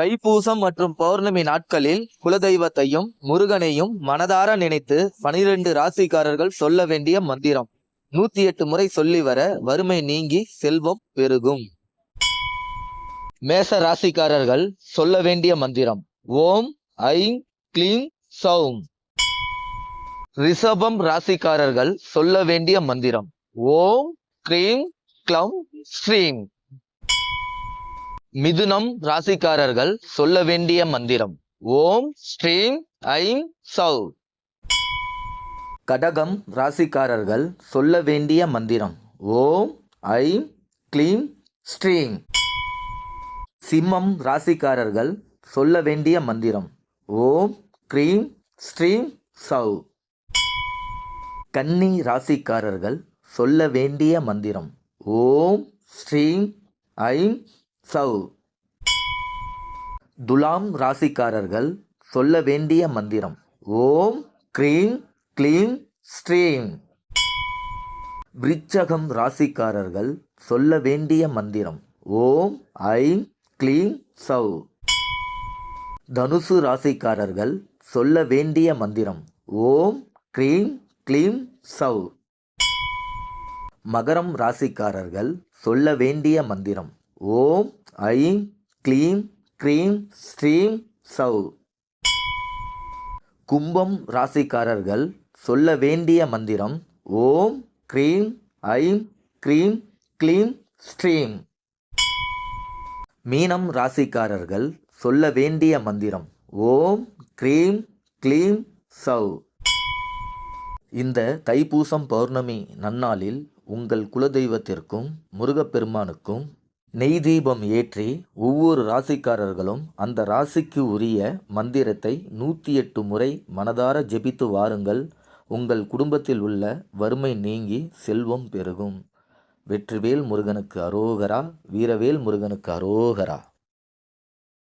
தைப்பூசம் மற்றும் பௌர்ணமி நாட்களில் குலதெய்வத்தையும் முருகனையும் மனதார நினைத்து பனிரெண்டு ராசிக்காரர்கள் சொல்ல வேண்டிய மந்திரம். நூத்தி எட்டு முறை சொல்லி வர வறுமை நீங்கி செல்வம் பெருகும். மேச ராசிக்காரர்கள் சொல்ல வேண்டிய மந்திரம். ஓம் ஐம் க்ளீம் சௌம். ரிஷபம் ராசிக்காரர்கள் சொல்ல வேண்டிய மந்திரம். ஓம் கிரீம் க்ளம் ஸ்ரீம். மிதுனம் ராசிக்காரர்கள் சொல்ல வேண்டிய மந்திரம். ஓம் ஸ்ரீம் ஐம் சௌ. கடகம் ராசிக்காரர்கள் சொல்ல வேண்டிய மந்திரம். ஓம் ஐம் க்ளீம் ஸ்ரீம். சிம்மம் ராசிக்காரர்கள் சொல்ல வேண்டிய மந்திரம். ஓம் க்ரீம் ஸ்ரீம் சௌ. கன்னி ராசிக்காரர்கள் சொல்ல வேண்டிய மந்திரம். ஓம் ஸ்ரீம் ஐம் சௌ துலாம் ராசிக்காரர்கள் சொல்ல வேண்டிய மந்திரம். ஓம் க்ரீம் க்ளீம் ஸ்ரீம். விருச்சகம் ராசிக்காரர்கள் சொல்ல வேண்டிய மந்திரம். ஓம் ஐம் க்ளீம் சௌ தனுசு ராசிக்காரர்கள் சொல்ல வேண்டிய மந்திரம். ஓம் க்ரீம் க்ளீம் சௌ மகரம் ராசிக்காரர்கள் சொல்ல வேண்டிய மந்திரம். ஓம் ஐம் க்ளீம் க்ரீம் ஸ்ரீம் சௌ. கும்பம் ராசிக்காரர்கள் சொல்ல வேண்டிய மந்திரம் ஓம் க்ரீம் ஐம் க்ரீம் க்ளீம் ஸ்ட்ரீம் மீனம் ராசிக்காரர்கள் சொல்ல வேண்டிய மந்திரம் ஓம் க்ரீம் க்ளீம் சௌ. இந்த தைப்பூசம் பௌர்ணமி நன்னாளில் உங்கள் குலதெய்வத்திற்கும் முருகப்பெருமானுக்கும் நெய் தீபம் ஏற்றி ஒவ்வொரு ராசிக்காரர்களும் அந்த ராசிக்கு உரிய மந்திரத்தை நூற்றி எட்டு முறை மனதார ஜெபித்து வாருங்கள். உங்கள் குடும்பத்தில் உள்ள வறுமை நீங்கி செல்வம் பெருகும். வெற்றிவேல் முருகனுக்கு அரோகரா வீரவேல் முருகனுக்கு அரோகரா.